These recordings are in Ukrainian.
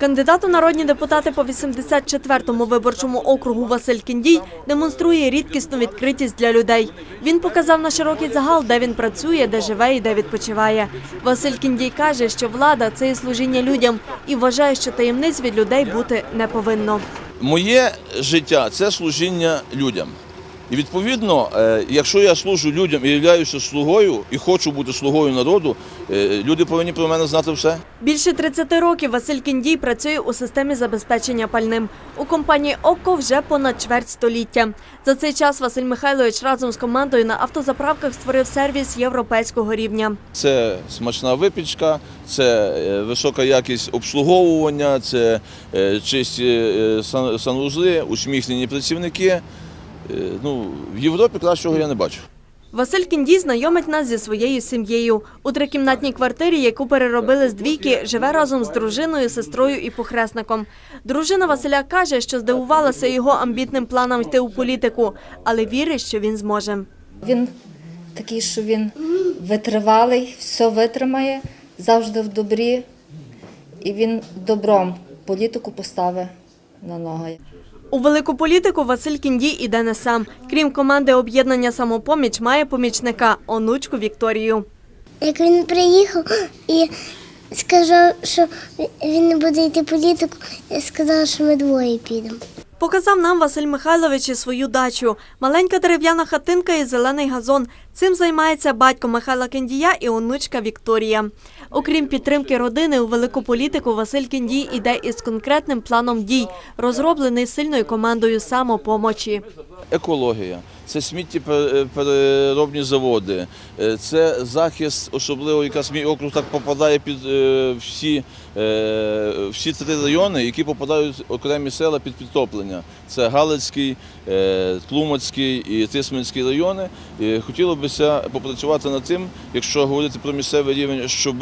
Кандидат у народні депутати по 84-му виборчому округу Василь Кіндій демонструє рідкісну відкритість для людей. Він показав на широкий загал, де він працює, де живе і де відпочиває. Василь Кіндій каже, що влада це і служіння людям і вважає, що таємниць від людей бути не повинно. Моє життя це служіння людям. І відповідно, е, якщо я служу людям і являюся слугою і хочу бути слугою народу, е, люди повинні про мене знати все. Більше 30 років Василь Кіндій працює у системі забезпечення пальним. У компанії ОККО вже понад чверть століття. За цей час Василь Михайлович разом з командою на автозаправках створив сервіс європейського рівня. Це смачна випічка, це е, висока якість обслуговування, це чисті санвузли, усміхнені працівники. Е, Ну, в Європі кращого я не бачу. Василь Кіндій знайомить нас зі своєю сім'єю. У трикімнатній квартирі, яку переробили з двійки, живе разом з дружиною, сестрою і похресником. Дружина Василя каже, що здивувалася його амбітним планам йти у політику, але вірить, що він зможе. Він такий, що він витривалий, все витримає, завжди в добрі, і він добром політику поставить на ноги. У велику політику Василь Кіндій іде не сам. Крім команди об'єднання самопоміч, має помічника онучку Вікторію. Як він приїхав і сказав, що він не буде йти політику, я сказала, що ми двоє підемо. Показав нам Василь Михайлович і свою дачу. Маленька дерев'яна хатинка і зелений газон. Цим займається батько Михайла Кендія і онучка Вікторія. Окрім підтримки родини, у велику політику Василь Кендій іде із конкретним планом дій, розроблений сильною командою самопомочі. екологія, це сміттєпереробні заводи, е, це захист, особливо якраз мій округ так попадає під е, всі, е, всі три райони, які попадають окремі села під підтоплення. Це Галицький, е, Тлумацький і Тисменський райони. І хотілося б попрацювати над тим, якщо говорити про місцевий рівень, щоб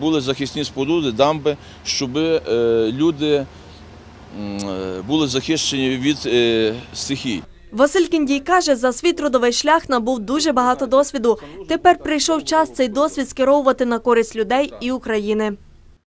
були захисні споруди, дамби, щоб люди е, були захищені від е, стихій. Василь Кіндій каже, за свій трудовий шлях набув дуже багато досвіду. Тепер прийшов час цей досвід скеровувати на користь людей і України.